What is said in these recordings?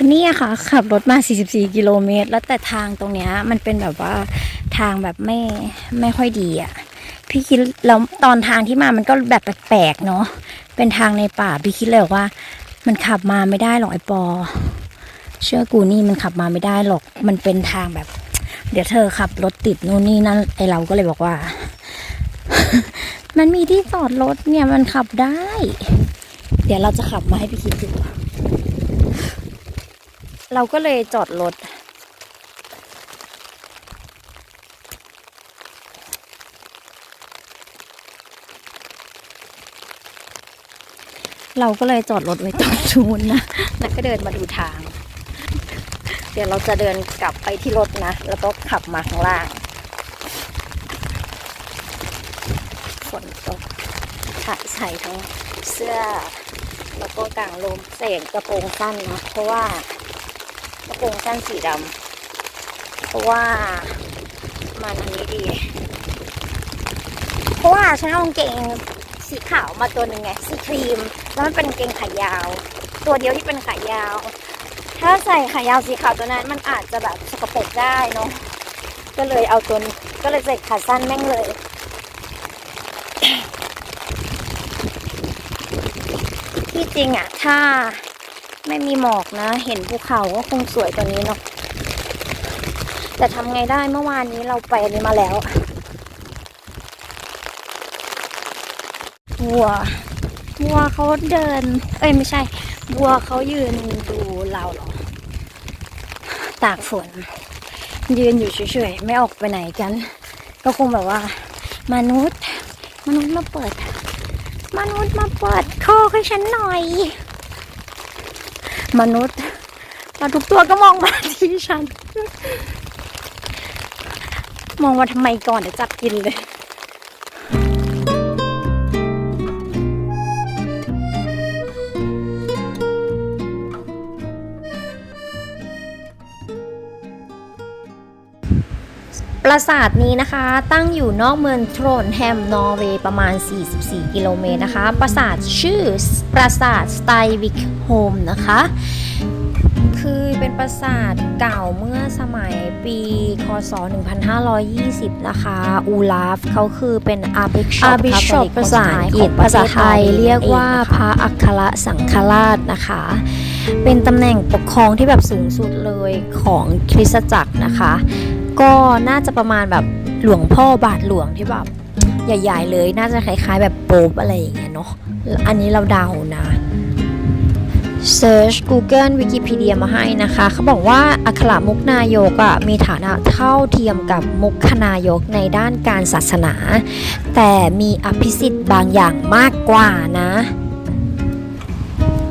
อันี่อะค่ะ ขับรถมา 44 กิโลเมตร แล้วแต่ทางตรงเนี้ย มันเป็นแบบว่าทางแบบไม่ไม่ค่อยดีอะพี่คิดแล้วตอนทางที่มามันก็แบบแปลกๆเนาะเป็นทางในป่าพี่คิดเลยว่า มันขับมาไม่ได้หรอกไอปอ เชื่อกูนี่มันขับมาไม่ได้หรอก มันเป็นทางแบบ เดี๋ยวเธอขับรถติดนู่นนี่นั่นไอเราก็เลยบอกว่า มันมีที่จอดรถเนี่ยมันขับได้ เดี๋ยวเราจะขับมาให้พี่คิดดู เราก็เลยจอดรถ เราก็เลยจอดรถไว้ตรงนู้นนะ แล้วก็เดินมาดูทาง เดี๋ยวเราจะเดินกลับไปที่รถนะ แล้วก็ขับมาข้างล่าง ฝนตกถ่ายใส่ทั้งเสื้อ แล้วก็กางลมใส่กระโปรงสั้นนะ เพราะว่า กระโปรงสั้นสีดำเพราะว่ามันอันนี้ดี เพราะว่าฉันเอางเกงสีขาวมาตัวหนึ่งไงสีครีม แล้วมันเป็นเกงขายาว ตัวเดียวที่เป็นขายาว ถ้าใส่ขายาวสีขาวตัวนั้น มันอาจจะแบบสกปรกได้เนาะก็เลยเอาตัวก็เลยใส่ขาสั้นแม่งเลยที่จริงอะถ้า ไม่มีหมอกนะ เห็นภูเขาก็คงสวยกว่านี้เนาะแต่ทำไงได้เมื่อวานนี้เราไปอันนี้มาแล้ววัววัวเขาเดิน เอ้ยไม่ใช่วัวเขายืนดูเราเหรอ ตากฝน ยืนอยู่เฉยๆไม่ออกไปไหนกัน ก็คงแบบว่า มนุษย์ มนุษย์มาเปิด มนุษย์มาเปิดคอให้ฉันหน่อย มนุษย์มาทุกตัวก็มองมาที่ฉัน มองว่าทำไมก่อนเดี๋ยวจับกินเลยปราสาทนี้นะคะตั้งอยู่นอกเมืองโทรนแฮมนอร์เวย์ประมาณ 44 กิโลเมตรนะคะ ปราสาทชื่อปราสาทสไตวิกโฮมนะคะ ป็นปราสาทเก่าเมื่อสมัยปีคศ 1520 นะคะ อูลาฟเขาคือเป็นอาบิชอป Archbishop ภาษาอังกฤษภาษาไทยเรียกว่าพระอัครสังฆราชนะคะ เป็นตำแหน่งปกครองที่แบบสูงสุดเลยของคริสตจักรนะคะ ก็น่าจะประมาณแบบหลวงพ่อบาทหลวงที่แบบใหญ่ ๆ เลยน่าจะคล้าย ๆ แบบโป๊บอะไรอย่างเงี้ยเนาะอันนี้เราเดานะ Search Google Wikipedia มาให้นะคะ เขาบอกว่าอัครมุกนายกอะมีฐานะเท่าเทียมกับมุขนายกในด้านการศาสนา แต่มีอภิสิทธิ์บางอย่างมากกว่านะ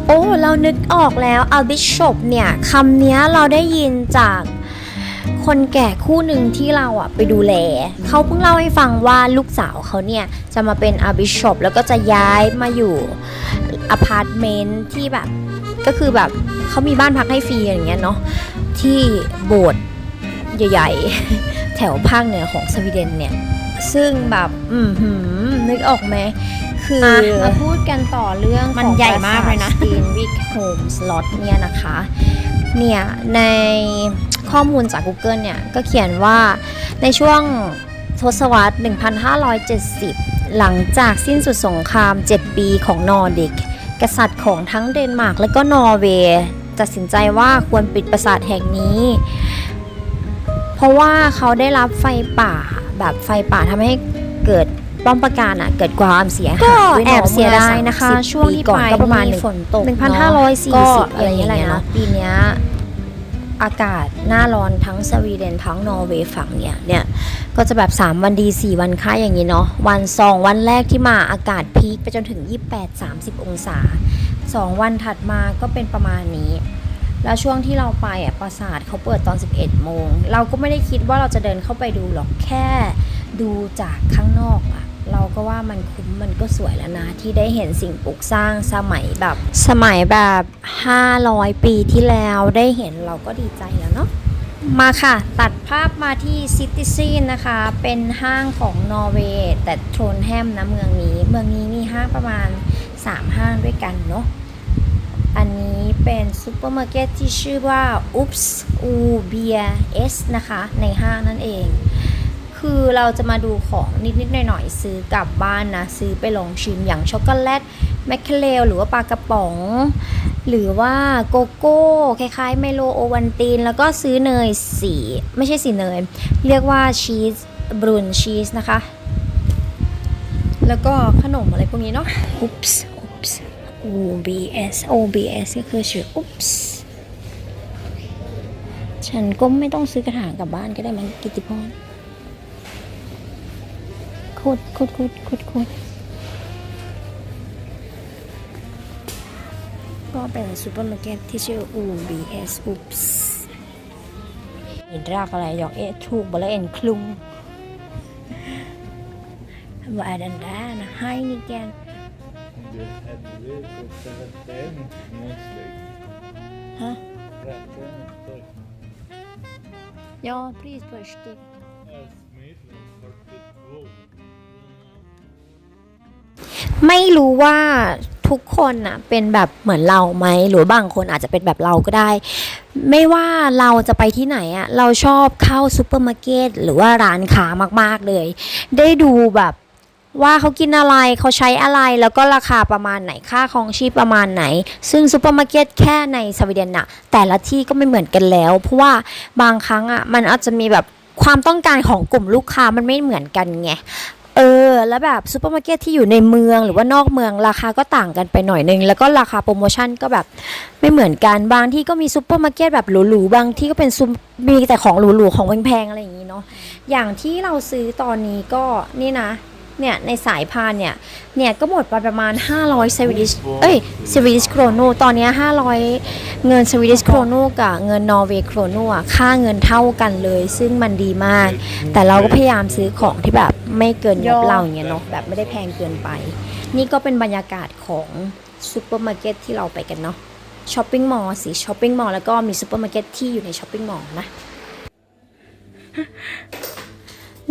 โอ้ เรานึกออกแล้วอัลบิชอปเนี่ยคำนี้เราได้ยินจากคนแก่คู่หนึ่งที่เราอะไปดูแล เขาเพิ่งเล่าให้ฟังว่าลูกสาวเขาเนี่ย จะมาเป็นอาบิชอปแล้วก็จะย้ายมาอยู่อพาร์ตเมนต์ที่แบบ ก็คือแบบเขามีบ้านพักให้ฟรีอย่างเงี้ยเนาะที่โบสถ์ใหญ่ๆ แถวภาคเหนือของสวีเดนเนี่ย ซึ่งแบบอืมหืมนึกออกไหมคือออะมาพูดกันต่อเรื่องมันของใหญ่มากเลยนะปรสทตีนวิกโฮมสล็อตเนี่ยนะคะ เนี่ยในข้อมูลจาก Google เนี่ย ก็เขียนว่าในช่วงทศวรรษ 1570 หลังจากสิ้นสุดสงคราม 7 ปีของนอร์ดิก กษัตริย์ของทั้งเดนมาร์กและก็นอร์เวย์ตัดสินใจว่าควรปิดปราสาทแห่งนี้ เพราะว่าเขาได้รับไฟป่าแบบไฟป่าทำให้เกิดป้อมปราการอะเกิดความเสียหายก็ด้วยแอบเสียดายนะคะเมื่อ30ช่วงที่ปีก่อนไปก็ประมาณนี่ฝนตก1,540ก็อะไรอย่างเงี้ยเนาะปีเนี้ยอากาศหน้าร้อนทั้งสวีเดนทั้งนอร์เวย์ฝั่งเนี่ยเนี่ย ก็จะแบบ 3 วันดี 4 วันค่าอย่างนี้เนาะวันสองวันแรกที่มาอากาศพีคไปจนถึง 28-30 องศา 2 วันถัดมาก็เป็นประมาณนี้ แล้วช่วงที่เราไปอะปราสาทเขาเปิดตอน 11 โมง เราก็ไม่ได้คิดว่าเราจะเดินเข้าไปดูหรอกแค่ดูจากข้างนอกอะเราก็ว่ามันคุ้มมันก็สวยแล้วนะ ที่ได้เห็นสิ่งปลูกสร้างสมัยแบบ สมัยแบบ 500 ปีที่แล้วได้เห็นเราก็ดีใจแล้วเนาะ มาค่ะ ตัดภาพมาที่ซิตี้ซีนนะคะ เป็นห้างของนอร์เวย์แต่โทรนแฮมนะเมืองนี้ เมืองนี้มีห้างประมาณ 3 ห้างด้วยกันเนาะอันนี้เป็นซูเปอร์มาร์เก็ตที่ชื่อว่า Oops U B S นะคะ ในห้างนั่นเอง คือเราจะมาดูของนิด ๆ หน่อย ๆ ซื้อกลับบ้านนะ ซื้อไปลองชิมอย่างช็อกโกแลตแมคเคเลหรือว่าปลากระป๋อง หรือว่าโกโก้คล้ายๆไมโลโอวันตินแล้วก็ซื้อเนยสี ไม่ใช่สีเนย เรียกว่าชีสบรูนชีสนะคะ แล้วก็ขนมอะไรพวกนี้เนาะ Oops Oops OBS OBS ก็คือชื่อ Oops ฉันก็ไม่ต้องซื้อกระถางกลับบ้านก็ได้มั้งกิติพรคุดคุดคุดคุดคุด ก็เป็นซูเปอร์มาร์เก็ตที่ชื่อ OBS Oops เห็นรากอะไรหยอกเอะถูกบละเอ็นคลุงว่าดันดานะให้นี่แกน De het weer op 17 monthly. ฮะ Ja, toch. ยอ please push it Als meter voor de twaalf. ไม่รู้ว่า ทุกคนน่ะเป็นแบบเหมือนเราไหมหรือบางคนอาจจะเป็นแบบเราก็ได้ ไม่ว่าเราจะไปที่ไหนอะเราชอบเข้าซูเปอร์มาร์เก็ตหรือว่าร้านค้ามากๆเลย ได้ดูแบบว่าเขากินอะไรเขาใช้อะไรแล้วก็ราคาประมาณไหนค่าครองชีพประมาณไหน ซึ่งซูเปอร์มาร์เก็ตแค่ในสวีเดนน่ะ แต่ละที่ก็ไม่เหมือนกันแล้ว เพราะว่าบางครั้งอะมันอาจจะมีแบบความต้องการของกลุ่มลูกค้ามันไม่เหมือนกันไง เออ แล้วแบบซูเปอร์มาร์เก็ตที่อยู่ในเมืองหรือว่านอกเมืองราคาก็ต่างกันไปหน่อยนึง แล้วก็ราคาโปรโมชั่นก็แบบไม่เหมือนกันบางที่ก็มีซูเปอร์มาร์เก็ตแบบหรูๆบางที่ก็เป็นซูมีแต่ของหรูๆของแพงๆอะไรอย่างนี้เนาะอย่างที่เราซื้อตอนนี้ก็นี่นะ เนี่ยในสายพานเนี่ย เนี่ยก็หมดไปประมาณ 500สวีดิชเอ้ยสวีดิชโครโนตอนเนี้ย500 เงินสวีดิชโครโนกับเงินนอร์เวย์โครโนอะค่าเงินเท่ากันเลย ซึ่งมันดีมาก แต่เราก็พยายามซื้อของที่แบบไม่เกินงบเราอย่างเงี้ยเนาะแบบไม่ได้แพงเกินไป นี่ก็เป็นบรรยากาศของซูเปอร์มาร์เก็ตที่เราไปกันเนาะช้อปปิ้งมอลล์สิช้อปปิ้งมอลล์แล้วก็มีซูเปอร์มาร์เก็ตที่อยู่ในช้อปปิ้งมอลล์นะ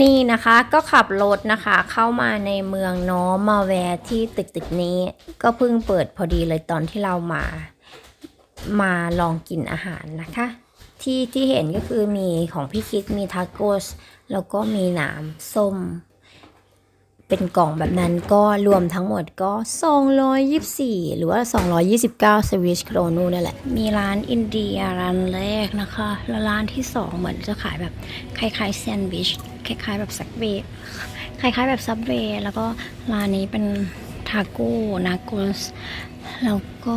นี่นะคะก็ขับรถนะคะเข้ามาในเมืองน้อมาแวะที่ตึกตึกนี้ ก็เพิ่งเปิดพอดีเลยตอนที่เรามามาลองกินอาหารนะคะ ที่ที่เห็นก็คือมีของพี่คิดมีทาโกส แล้วก็มีหนามส้ม เป็นกล่องแบบนั้นก็รวมทั้งหมดก็ 224 หรือว่า 229 สวิชโครนูนั่นแหละ มีร้านอินเดียร้านแรกนะคะ แล้วร้านที่สองเหมือนจะขายแบบคล้ายๆแซนด์วิชคล้ายๆแบบซับเวย์คล้ายๆแบบซับเวย์แล้วก็ร้านนี้เป็นทาโก้นาโกสแล้วก็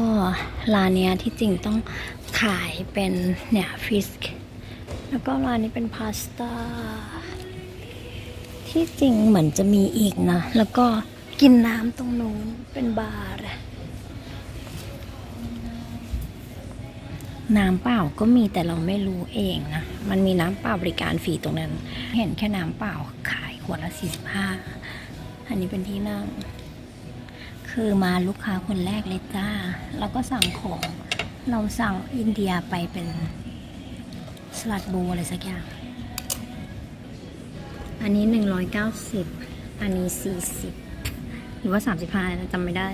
ร้านเนี้ยที่จริงต้องขายเป็นเนี่ยฟิสแล้วก็ร้านนี้เป็นพาสต้า ที่จริงเหมือนจะมีอีกนะ แล้วก็กินน้ำตรงนู้นเป็นบาร์น้ำเปล่าก็มีแต่เราไม่รู้เองนะ มันมีน้ำเปล่าบริการฟรีตรงนั้น เห็นแค่น้ำเปล่าขายขวดละ45อันนี้เป็นที่นั่ง คือมาลูกค้าคนแรกเลยจ้า เราก็สั่งของ เราสั่งอินเดียไปเป็นสลัดโบว์อะไรสักอย่าง อันนี้ 190 อันนี้ 40 หรือว่า 35นะจำไม่ได้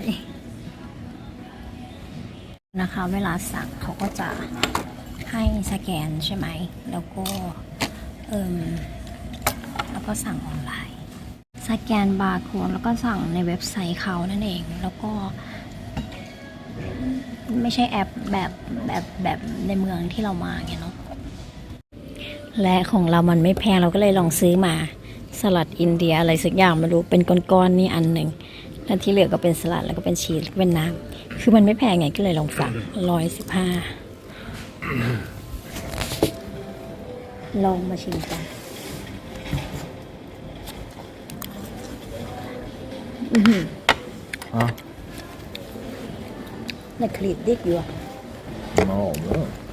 นะคะ เวลาสั่งเขาก็จะให้สแกนใช่ไหม แล้วก็ เอิมแล้วก็สั่งออนไลน์ สแกนบาร์โค้ดแล้วก็สั่งในเว็บไซต์เขานั่นเอง แล้วก็ไม่ใช่แอปแบบแบบแบบในเมืองที่เรามาไงเนาะ และของเรามันไม่แพงเราก็เลยลองซื้อมา สลัดอินเดียอะไรสักอย่างไม่รู้เป็นก้อนๆนี่อันหนึ่งแล้วที่เหลือก็เป็นสลัดแล้วก็เป็นชีสแล้วก็เป็นน้ำคือมันไม่แพงไงก็เลยลองสั่งร้อยสิบห้าลองมาชิมกันอือหือ Ja. แต่คลีดดิกอยู่อะ Ja, bra.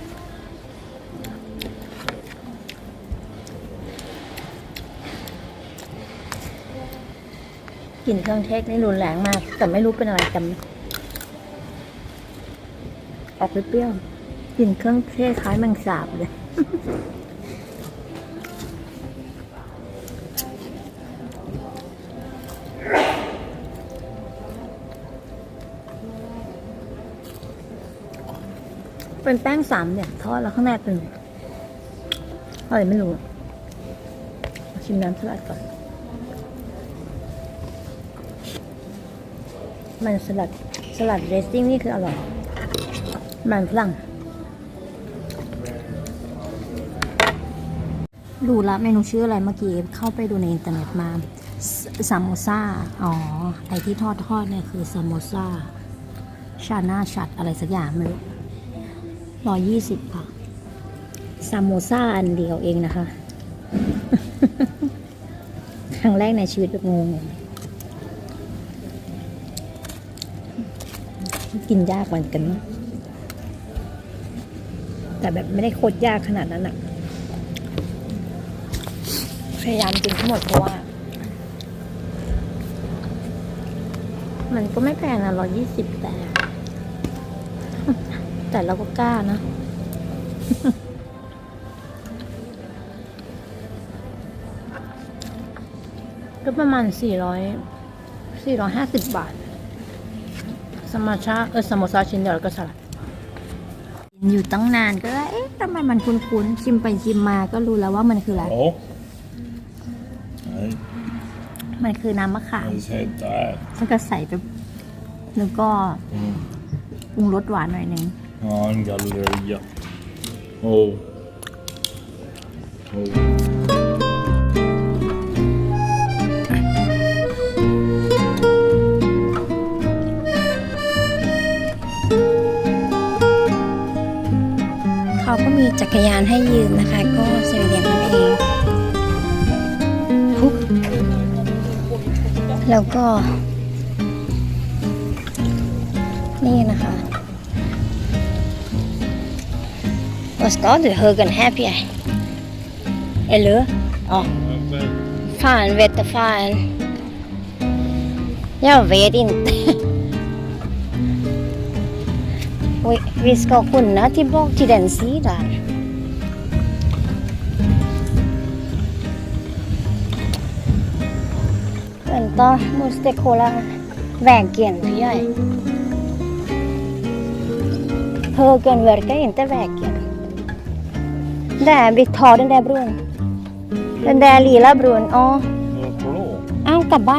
กลิ่นเครื่องเทศนี่รุนแรงมาก แต่ไม่รู้เป็นอะไรจำออกเปรี้ยวกลิ่นเครื่องเทศคล้ายแมงสาบเลยเป็นแป้งสามเนี่ยทอดแล้วข้างในเป็นอะไรไม่รู้ชิมน้ำสลัดก่อน มันสลัดสลัดเรสซิ่งนี่คืออร่อย มันฝรั่งดูละเมนูชื่ออะไรเมื่อกี้เข้าไปดูในอินเทอร์เน็ตมาซามโมซาอ๋อ ไอที่ทอดทอดเนี่ยคือซามโมซาชาน่าชัดอะไรสักอย่างไม่รู้ร้อยยี่สิบค่ะซามโมซาอันเดียวเองนะคะ ครั้งแรกในชีวิตแบบงง กินยากเหมือนกันนะแต่แบบไม่ได้โคตรยากขนาดนั้นอะพยายามกินทั้งหมดเพราะว่า มันก็ไม่แพงนะร้อยี่สิบแต่ แต่เราก็กล้านะก็ประมาณสี่ร้อยสี่ร้อยห้าสิบบาท สมาชาเออสโมซาชิ้นเดียวแล้วก็สลัดอยู่ตั้งนานก็เลยเอ๊ะทำไมมันคุ้นๆชิมไปชิมมาก็รู้แล้วว่ามันคืออะไร Ja. Nej, มันคือน้ำมะขาม jag säger där. แล้วก็ใส่ไปแล้วก็ Mm. ปรุงรสหวานหน่อยหนึง Ja, en galleria. Oh. Oh. เขา จักรยานให้ยืมนะคะ ก็สวีเดนนั่นเองแล้วก็ นี่นะคะ Vad ska du högen här Pierre? Eller? Ja. Fan vet du fan. Jag vet inte. Och vi ska kunna tillbaka till den sidan. Vänta, måste kolla vägen. Jag är... Högen verkar inte vägen. Där, vi tar den där bron. Den där lilla bron. Ja. Varför då? อ้าวกลับบ้า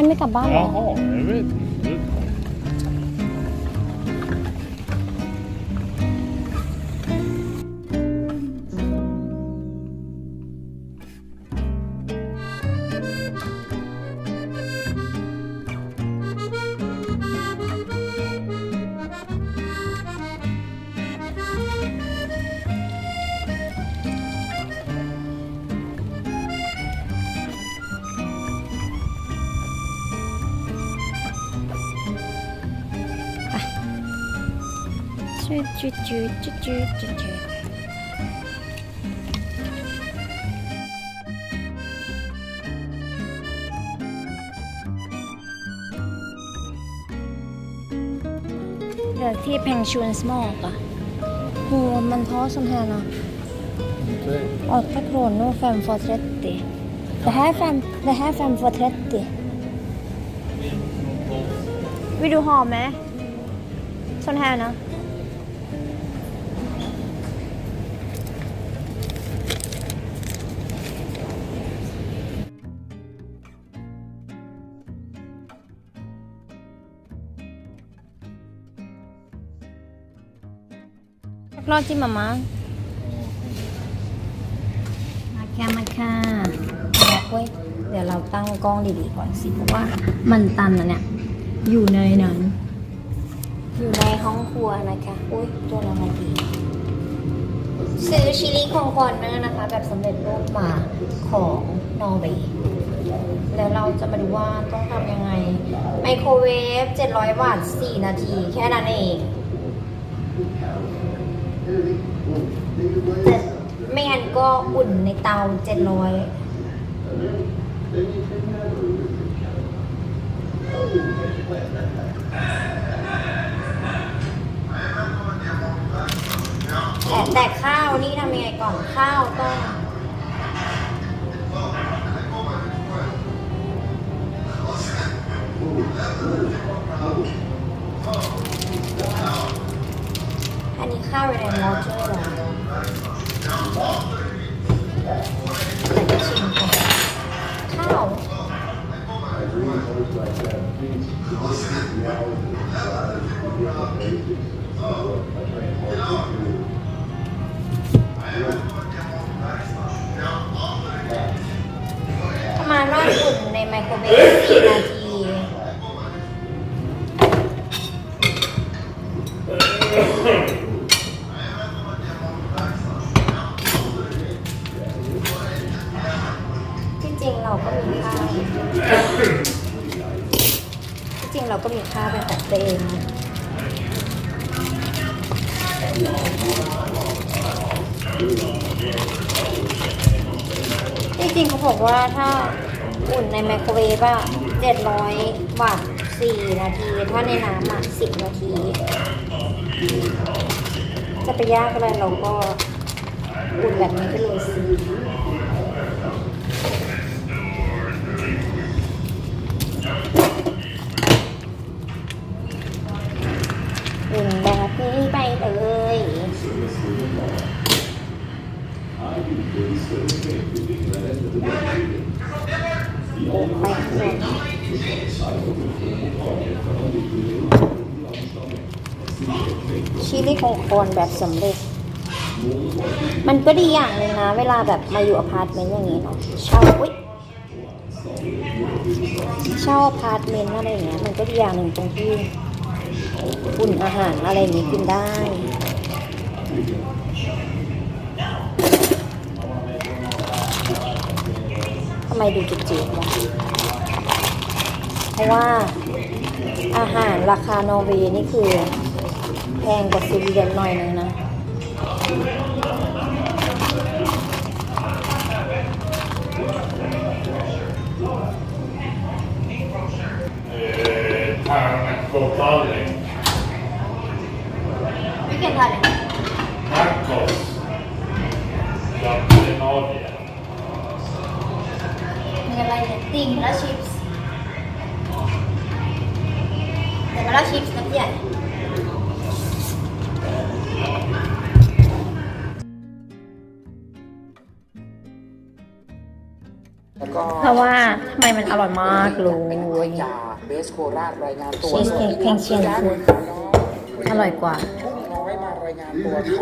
ดจืดจืดจืดจืดจืดเลือกที่แพงชวนสมอกอะหัวมันท้อสมแทนอะออกแค่โครนโน่แฟมฟอร์เทรตติแต่แฮแฟมแต่แฮแฟมฟอร์เทรตติวิดูหอมไหมชนแฮนะาแค่มาค่ะบอกไว้เดี๋ยวเราตั้งกล้องดีๆก่อนสิเพราะว่ามันตันนะเนี่ย อยู่ในนั้น อยู่ในห้องครัวนะคะอุ้ยตัวละมาดีซื้อชิลลี่ของคอนเนอร์นะคะ แบบสำเร็จรูปมาของนอร์เวย์แล้วเราจะมาดูว่าต้องทำยังไง ไมโครเวฟ 700 วัตต์ 4 นาที แค่นั้นเอง แต่ไม่งั้นก็อุ่นในเตาเจ็ดร้อยแต่แต่ข้าวนี่ทำยังไงก่อนข้าวต้อง อันนี้ข้าวเรนมอเตอร์เหรอแต่จะชิมก่อนข้าวประมาณว่าอุ่นในไมโครเวฟสี่นาที เราก็มีข้าที่จริงเราก็มีข้าเป็นของตัวเองนะที่จริงเขาบอกว่าถ้าอุ่นในไมโครเวฟอะ700 วัตต์4นาที ถ้าในน้ำอะ10 นาที จะไปยากอะไรเราก็อุ่นแบบนี้ไปเลยสิ คนแบบสำเร็จ มันก็ดีอย่างหนึ่งนะ เวลาแบบมาอยู่อพาร์ตเมนต์อย่างนี้เนาะเช่าอุ๊ยเช่าอพาร์ตเมนต์อะไรอย่างเงี้ยมันก็ดีอย่างหนึ่งตรงที่อุ่นอาหารอะไรนี้กินได้ทำไมดูจืดๆวะเพราะว่าอาหารราคานอร์เวย์นี่คือ แพงกว่าสวีเดนหน่อยนึงนะ Taranakopalli. ไม่เกินเท่าไหร่ Tacos. Skandinavien. มีอะไรเนี่ยติ่งและชิป มมันอร่อยมากเลยจากเบสโคราชรายงานตัวชีสเค้กแพงเชียงคืออร่อยกว่าน้อยมารายงานตัวครับ